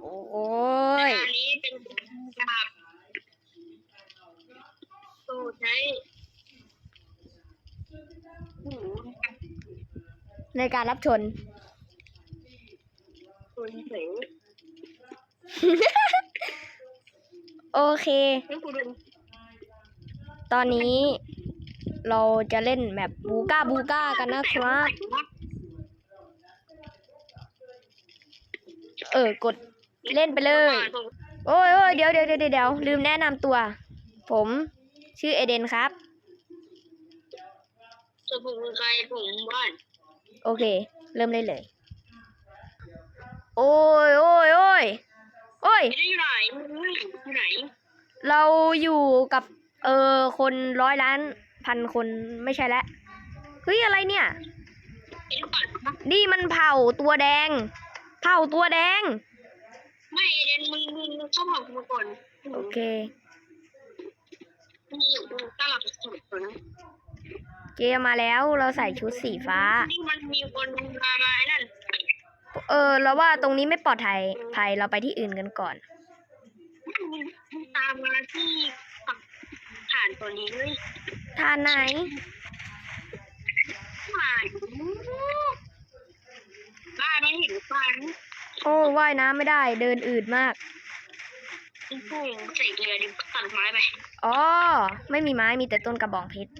โอ้ยอันนี้เป็นแบบโซ่ใช้หูในการรับชนคนเสียงโอเคให้กูดูตอนนี้เราจะเล่นแมปบูก้าบูก้ากันนะครับ เออกด เล่นไปเลย โอ้ยโอ้ยเดี๋ยวเดี๋ยวเดี๋ยวเดี๋ยวลืมแนะนำตัว ผมชื่อเอเดนครับส่วนผมคือใครผมบ้าน โอเค เริ่มเล่นเลย โอ้ยโอ้ยโอ้ยโอ้ยไม่ได้อยู่ไหนมึงอยู่ไหน เราอยู่กับเออคนร้อยล้านพันคนไม่ใช่แล้วเฮ้ยอะไรเนี่ยไอ้ลูกปัดนี่มันเผาตัวแดง เผาตัวแดง ไม่เดนมึงมึงเข้าเผากูมาก่อนโอเค มีอยู่กูตั้งหลักสุดก่อนนะเกมมาแล้วเราใส่ชุดสีฟ้า นี่มันมีคนมามาไอ้นั่นเออ เราว่าตรงนี้ไม่ปลอดภัยภัยเราไปที่อื่นกันก่อน มันตามมาที่ฝั่งผ่านตัวนี้เลยทานไหน ผ่านบ้านไม่เห็นฟัน โอ้ว่ายน้ำไม่ได้ เดินอืดมาก อีพวกใส่เรือดิตัดไม้ไปอ๋อไม่มีไม้มีแต่ต้นกระบองเพชร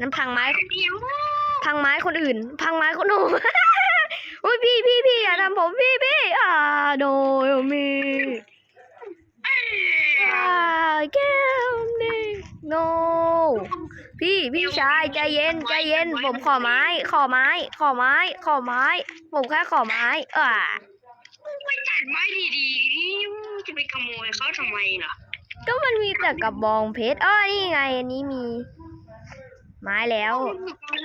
นั้นพังไม้ เดี๋ยวพังไม้คนอื่น พังไม้คนอื่น อุ้ยพี่พี่พี่อย่าทำผมพี่พี่อ่าโดยมีอ่าแก้มนี่โน พี่พี่ชายใจเย็นใจเย็น ผมขอไม้ ขอไม้ ขอไม้ ขอไม้ ผมแค่ขอไม้อ่า ไม่ตัดไม้ดีๆนี่จะไปขโมยเขาทำไมล่ะ ก็มันมีแต่กระบองเพชรอ้อนี่ไง อันนี้มี ไม้แล้ว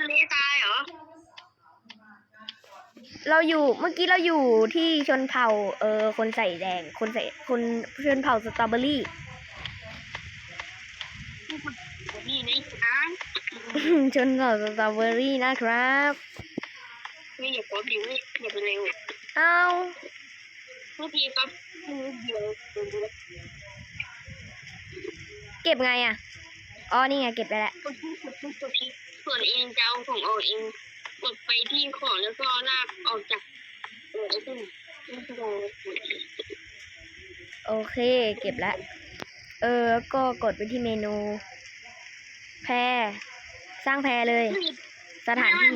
ทะเลตายเหรอ เราอยู่เมื่อกี้เราอยู่ที่ชนเผ่า เออ คนใส่แดง คนใส่คนชนเผ่าสตรอเบอรี่ นี่นะอะชนเผ่าสตรอเบอรี่นะครับ ไม่อย่าป๊อปดิเว้ยอย่าไปเร็ว เอา เมื่อกี้ปั๊บมือเดียวเก็บไงอะ อ๋อ นี่ไงเก็บไปแล้วกดที่กดที่กดที่ส่วนเองจะเอาของเอาเองกดไปที่ของแล้วก็ลากออกจากเออไอ้ต้นนี่คือเราโอเค เก็บแล้ว เออแล้วก็กดไปที่เมนู แพร สร้างแพรเลย สถานที่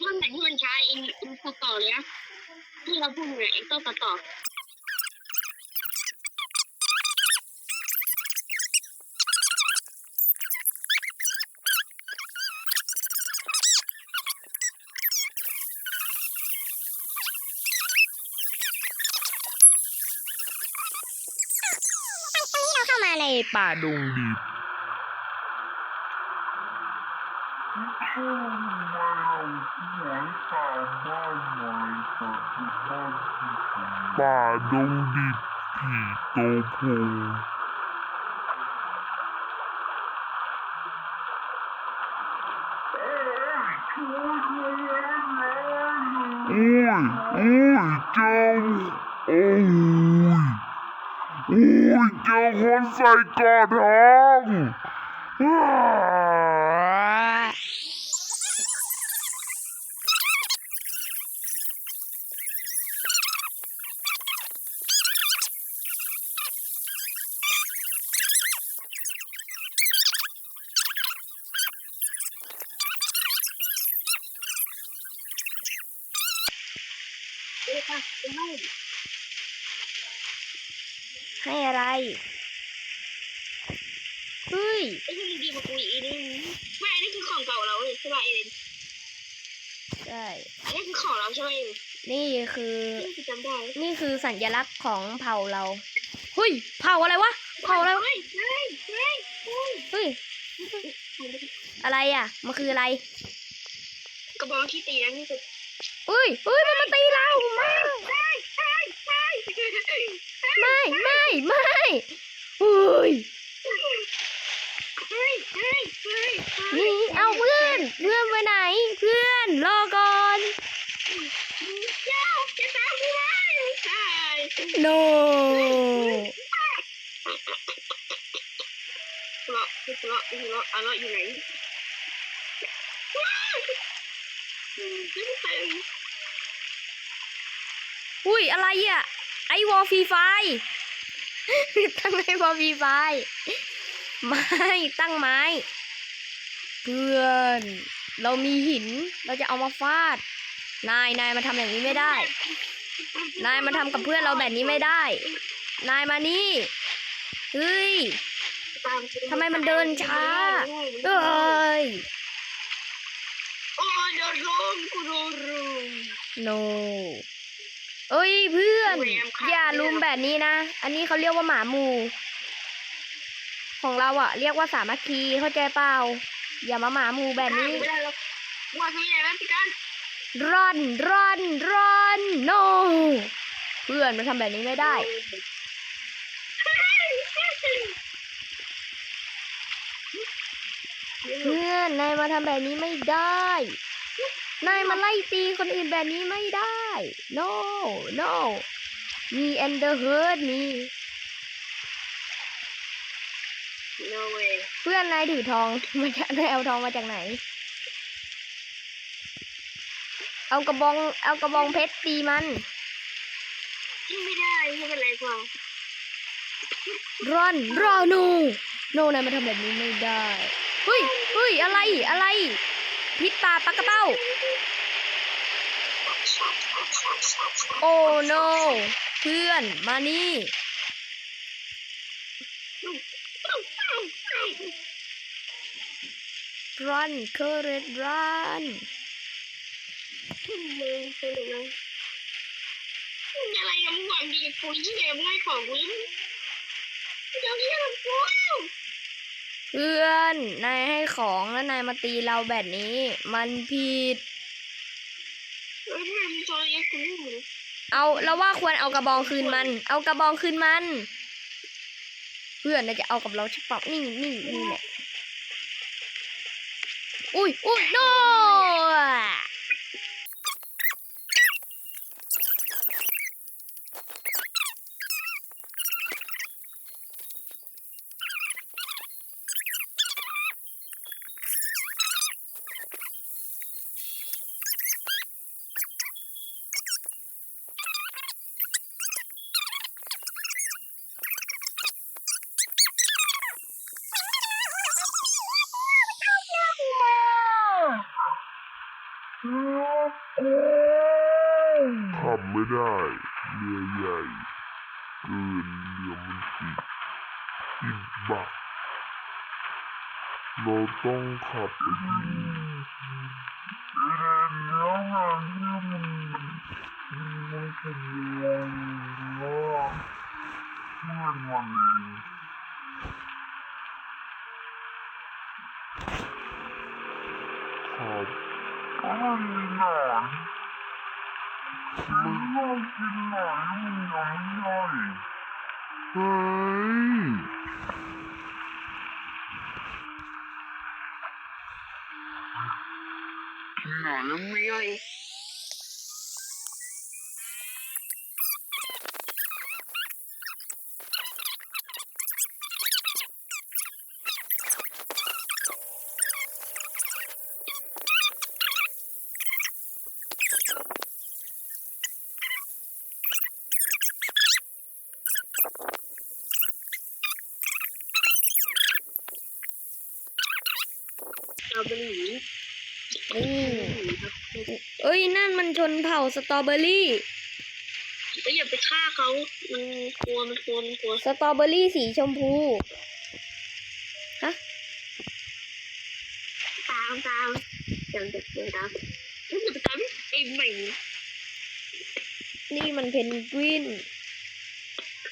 ท่อนไหนที่มันช้าเองเองตัดต่อเลยนะที่เราพูดเนี่ยเองต้องตัดต่อมาในป่าดงดิบ ป่าดงดิบผีโตโพงโอ้ยโอ้ยเจ้าโอ้ย โอ้ยเจอ คนใส่กอดทองอ้าเอ้ยค่ะไม่ให้อะไร เฮ้ยไอ้ที่ดีๆมาคุยอีนึงไม่อันนี้คือของเก่าเราเลยใช่ป่ะเอ็นใช่อันนี้คือของเราใช่ไหมเอ็นนี่คือนี่คือจำได้นี่คือสัญลักษณ์ของเผ่าเราเฮ้ยเผ่าอะไรวะเผ่าอะไรวะเฮ้ยเฮ้ยเฮ้ยเฮ้ยเฮ้ยอะไรอะ มันคืออะไร กระบอกที่ตีนะนี่คือเฮ้ยเฮ้ยมันมาตีเราไม่ไม่ไม่ไม่เฮ้ยนี่เอาเพื่อนเพื่อนไปไหน เพื่อนรอก่อนเจ้าจะตามกูไหมใช่ no เลาะเลาะเลาะเลาะอยู่ไหนว้าว อืมไม่เป็นอุ้ยอะไรอะ ไอวอลฟรีไฟตั้งไอวอลฟรีไฟไม้ตั้งไม้ เพื่อน เรามีหินเราจะเอามาฟาด นายนายมาทำอย่างนี้ไม่ได้ นายมาทำกับเพื่อนเราแบบนี้ไม่ได้ นายมานี่เฮ้ยทำไมมันเดินช้าเอ้ยโอ้ยโดนลมกูโดนรุม no เอ้ยเพื่อนแหวมค่ะอย่าลุมแบบนี้นะ อันนี้เขาเรียกว่าหมาหมู ของเราอะเรียกว่าสามัคคีเข้าใจเปล่า อย่ามาหมาหมูแบบนี้ไม่ได้หรอกว่าที่ไหนแล้วพี่กัน run run run no เพื่อนมาทำแบบนี้ไม่ได้เพื่อนนายมาทำแบบนี้ไม่ได้ นายมาไล่ตีคนอื่นแบบนี้ไม่ได้ no no มี and the hurt มี no way เพื่อนนายถือทองมาจากนายเอาทองมาจากไหน เอากระบอง เอากระบองเพชรตีมันไม่ได้ไม่เป็นไรพอ run run no no นายมาทำแบบนี้ไม่ได้ เฮ้ยเฮ้ยอะไรอะไร พิษตาปักกระเป้า โอ้ no เพื่อนมานี่ run courage run มึงคืออะไรอะไรกันหวังดีกับกูยี่อะไรไม่ของกูเจ้าเยี่ยมกู พื่อน นายให้ของแล้วนายมาตีเราแบบนี้ มันผิดเออทำไมมีโซนเยอะกูไม่รู้เอาเราว่าควรเอากระบองคืนมัน เอากระบองคืนมัน เพื่อนน่าจะเอากับเราใช่เปล่านี่นี่นี่แหละอุ้ยอุ้ยโน ขับไม่ได้เรือใหญ่ เกินเรือมันติดติดบักเราต้องขับไปที่เรือเนื้อหางที่มันมันเป็นเรือเนื้อเพื่อนมันเองครับอนมันน่ากินหนอน มันยังไม่ได้เฮ้ย หนอนน้ำไม่ย่อย สตรอเบอรี่ นี่เอ้ย นั่นมันชนเผ่าสตรอเบอรี่ก็อย่าไปฆ่าเขา มันกลัว มันกลัว มันกลัว สตรอเบอรี่สีชมพู ฮะ ตามตามเดี๋ยวเดี๋ยวเดี๋ยวตามเฮ้ยมันจะตามไอ้ใหม่นี่มันเพนกวิน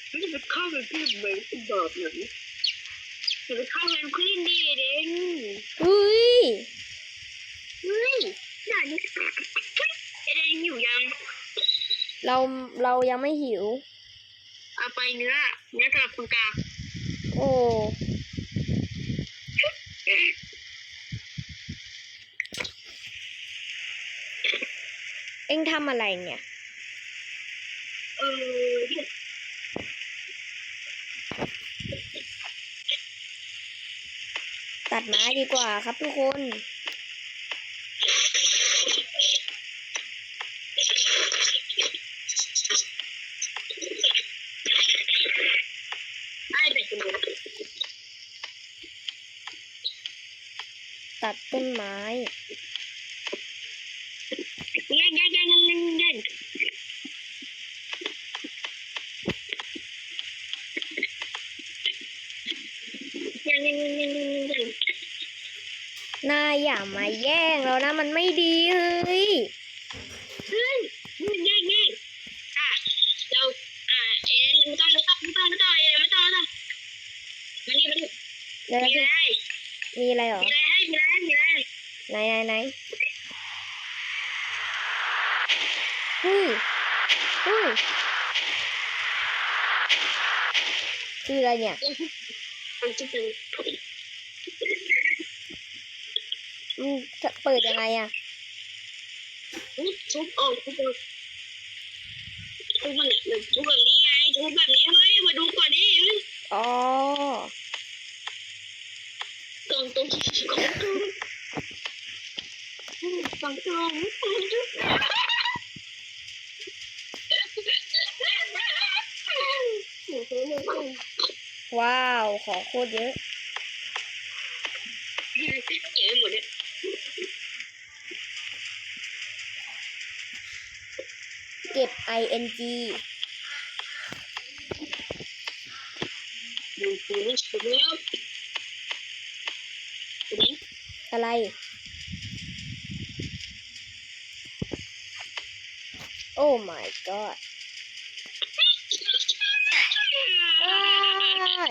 มันจะไปฆ่ามันที่ใหม่ที่บาปหน่อยอย่าไปฆ่ามันคลีนดีเด้งอุ้ยเฮ้ยด่านี่ เอเดนหิวยังเราเรายังไม่หิว เอาไปเนื้อเนื้อกระบคุณกาโอ้เอ็งทำอะไรเนี่ยเออตัดไม้ดีกว่าครับทุกคน ตัดต้นไม้เงี้ยเงี้ยเงี้ยเงี้ยเงี้ยเงี้ยเงี้ยเงี้ยเงี้ยเงี้ยเงี้ยเงี้ยนายอย่ามาแย่งแล้วนะมันไม่ดีเฮ้ยเฮ้ยเงี้ยเงี้ยอะเราอะเอ็นไม่ต้องไม่ต้องไม่ต้องไม่ต้องเอ็นไม่ต้องไม่ต้องมานี่มานี่เดี๋ยวมีนะอะไรมีอะไรเหรอมีอะไร ไหนไหนไหนฮ้ยเฮ้ยคืออะไรเนี่ยมันจะเป็นมันจะเปิดยังไงอะทุบออกทุบออกทุบมันเนี่ยทุบแบบนี้ไงทุบแบบนี้เฮ้ยมาดูก่อนดิอ๋อตรงตรงตรง ตรงตรงตรงว้าว ขอโคตรเยอะเยอะหมดเลยเก็บ ing ดูดูนี่ดูนี่นี่อะไร โอ้ my god ได้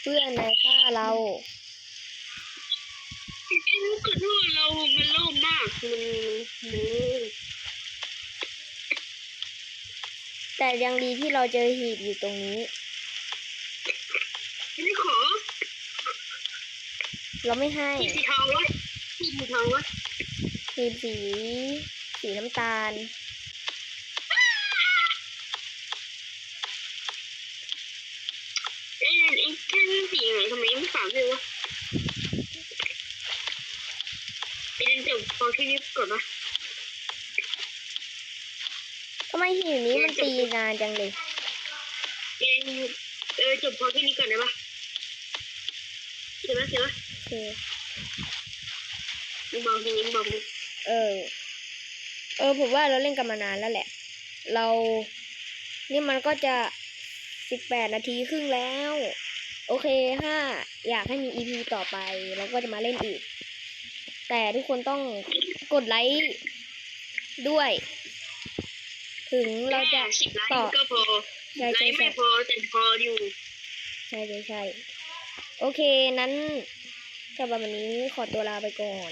เพื่อนนายฆ่าเราเอ้ยขอโทษเรา มันโล่งมาก มันมันแต่ยังดีที่เราเจอหีบอยู่ตรงนี้ ไม่ขอ เราไม่ให้ที่สีทองวะที่สีทองวะหีบสี สีน้ำตาล เอ้ยไอ้แค่สีไหนทำไมไม่ฝากเลยวะ ไปเดินจบพอแค่นี้ก่อนปะทำไมหีบนี้มันตีนานจังเลยเอ็นเออจบพอแค่นี้ก่อนได้ปะเสร็จปะเสร็จปะโอเคมึงบอกทีนี้มึงบอกดิเออ เออผมว่าเราเล่นกันมานานแล้วแหละ เรา นี่มันก็จะสิบแปดนาทีครึ่งแล้ว โอเคถ้าอยากให้มี EP ต่อไป เราก็จะมาเล่นอีก แต่ทุกคนต้องกดไลค์ด้วย ถึงเราจะแค่สิบไลต่อค์ก็พอใช่ไลใช่ค์ใช่ไม่พอแต่พออยู่ใช่ใช่ใช่โอเคนั้นสำหรับวันนี้ขอตัวลาไปก่อน